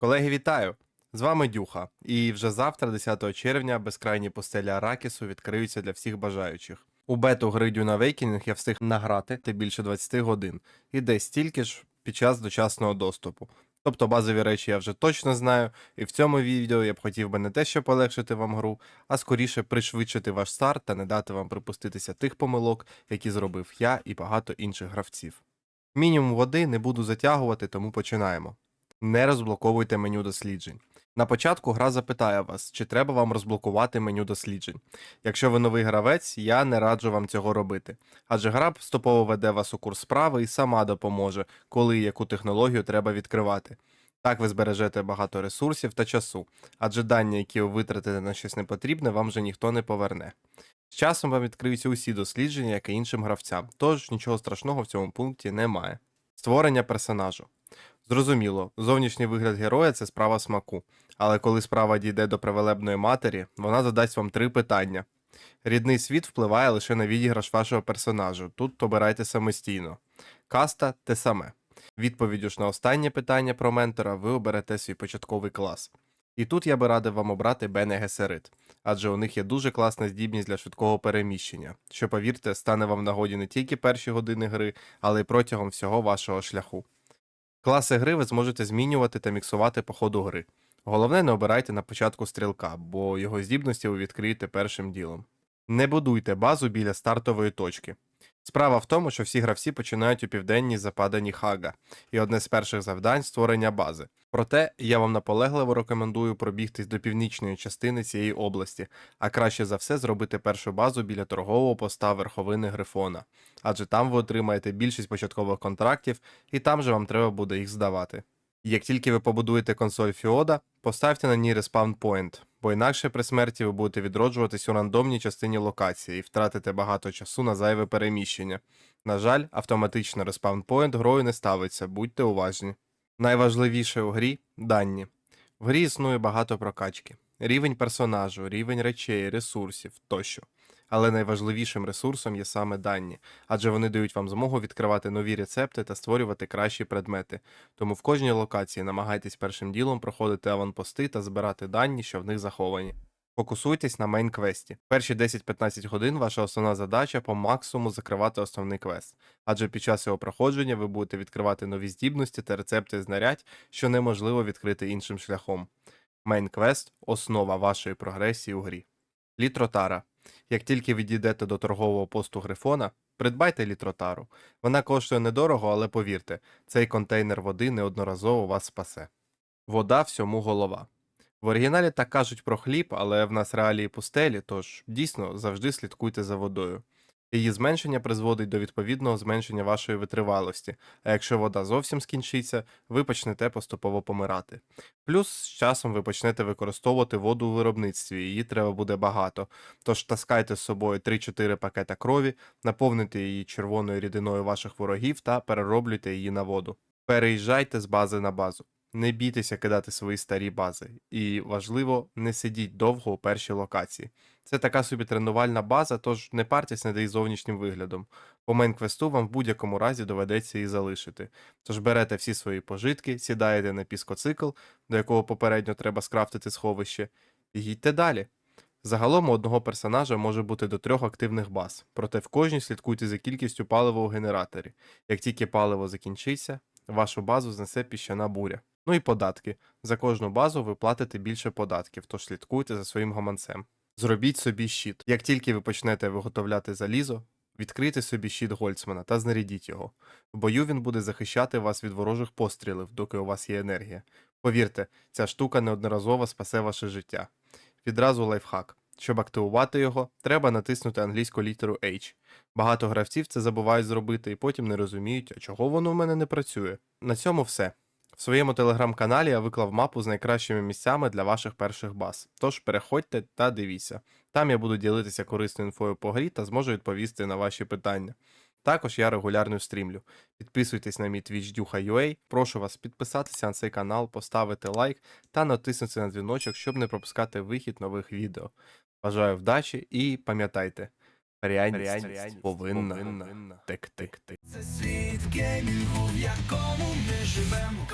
Колеги, вітаю! З вами Дюха. І вже завтра, 10 червня, безкрайні пустелі Аракісу відкриються для всіх бажаючих. У бету гри Dune Awakening я встиг награти та більше 20 годин, і десь стільки ж під час дочасного доступу. Тобто базові речі я вже точно знаю, і в цьому відео я б хотів би не те, що полегшити вам гру, а скоріше пришвидшити ваш старт та не дати вам припуститися тих помилок, які зробив я і багато інших гравців. Мінімум води не буду затягувати, тому починаємо. Не розблоковуйте меню досліджень. На початку гра запитає вас, чи треба вам розблокувати меню досліджень. Якщо ви новий гравець, я не раджу вам цього робити, адже гра поступово веде вас у курс справи і сама допоможе, коли і яку технологію треба відкривати. Так ви збережете багато ресурсів та часу, адже дані, які ви витратите на щось непотрібне, вам вже ніхто не поверне. З часом вам відкриються усі дослідження, як і іншим гравцям, тож нічого страшного в цьому пункті немає. Створення персонажу. Зрозуміло, зовнішній вигляд героя це справа смаку, але коли справа дійде до привелебної матері, вона задасть вам три питання. Рідний світ впливає лише на відіграш вашого персонажу, тут обирайте самостійно. Каста те саме. Відповіддю ж на останнє питання про ментора ви оберете свій початковий клас. І тут я би радив вам обрати Бене Гесерит, адже у них є дуже класна здібність для швидкого переміщення, що, повірте, стане вам нагоді не тільки перші години гри, але й протягом всього вашого шляху. Класи гри ви зможете змінювати та міксувати по ходу гри. Головне, не обирайте на початку стрілка, бо його здібності ви відкриєте першим ділом. Не будуйте базу біля стартової точки. Справа в тому, що всі гравці починають у південній западані Хага, і одне з перших завдань створення бази. Проте я вам наполегливо рекомендую пробігтись до північної частини цієї області, а краще за все зробити першу базу біля торгового поста верховини Грифона, адже там ви отримаєте більшість початкових контрактів, і там же вам треба буде їх здавати. Як тільки ви побудуєте консоль Фіода, поставте на ній респаун point, бо інакше при смерті ви будете відроджуватись у рандомній частині локації і втратите багато часу на зайве переміщення. На жаль, автоматично респаун point грою не ставиться, будьте уважні. Найважливіше у грі дані. В грі існує багато прокачки: рівень персонажу, рівень речей, ресурсів тощо. Але найважливішим ресурсом є саме дані, адже вони дають вам змогу відкривати нові рецепти та створювати кращі предмети. Тому в кожній локації намагайтесь першим ділом проходити аванпости та збирати дані, що в них заховані. Фокусуйтесь на мейн-квесті. Перші 10-15 годин ваша основна задача по максимуму закривати основний квест, адже під час його проходження ви будете відкривати нові здібності та рецепти знарядь, що неможливо відкрити іншим шляхом. Мейн-квест основа вашої прогресії у грі. Літротара. Як тільки відійдете до торгового посту Грифона, придбайте літротару. Вона коштує недорого, але повірте, цей контейнер води неодноразово вас спасе. Вода всьому голова. В оригіналі так кажуть про хліб, але в нас реалії пустелі, тож дійсно завжди слідкуйте за водою. Її зменшення призводить до відповідного зменшення вашої витривалості, а якщо вода зовсім скінчиться, ви почнете поступово помирати. Плюс з часом ви почнете використовувати воду у виробництві, її треба буде багато. Тож таскайте з собою 3-4 пакета крові, наповнюйте її червоною рідиною ваших ворогів та перероблюйте її на воду. Переїжджайте з бази на базу. Не бійтеся кидати свої старі бази, і важливо, не сидіть довго у першій локації. Це така собі тренувальна база, тож не партесь над її зовнішнім виглядом. По мейн-квесту вам в будь-якому разі доведеться її залишити. Тож берете всі свої пожитки, сідаєте на піскоцикл, до якого попередньо треба скрафтити сховище, і їдьте далі. Загалом у одного персонажа може бути до трьох активних баз, проте в кожній слідкуйте за кількістю палива у генераторі. Як тільки паливо закінчиться, вашу базу знесе піщана буря. Ну і податки. За кожну базу ви платите більше податків, тож слідкуйте за своїм гаманцем. Зробіть собі щит. Як тільки ви почнете виготовляти залізо, відкрийте собі щит Гольцмана та знарядіть його. В бою він буде захищати вас від ворожих пострілів, доки у вас є енергія. Повірте, ця штука неодноразово спасе ваше життя. Відразу лайфхак. Щоб активувати його, треба натиснути англійську літеру H. Багато гравців це забувають зробити і потім не розуміють, а чого воно в мене не працює. На цьому все. В своєму телеграм-каналі я виклав мапу з найкращими місцями для ваших перших баз. Тож переходьте та дивіться. Там я буду ділитися корисною інфою по грі та зможу відповісти на ваші питання. Також я регулярно стрімлю. Підписуйтесь на мій Twitch Duha.ua, прошу вас підписатися на цей канал, поставити лайк та натиснути на дзвіночок, щоб не пропускати вихід нових відео. Бажаю вдачі і пам'ятайте, реальність, повинна, текти. Це світ геймінгу, в якому ми живемо.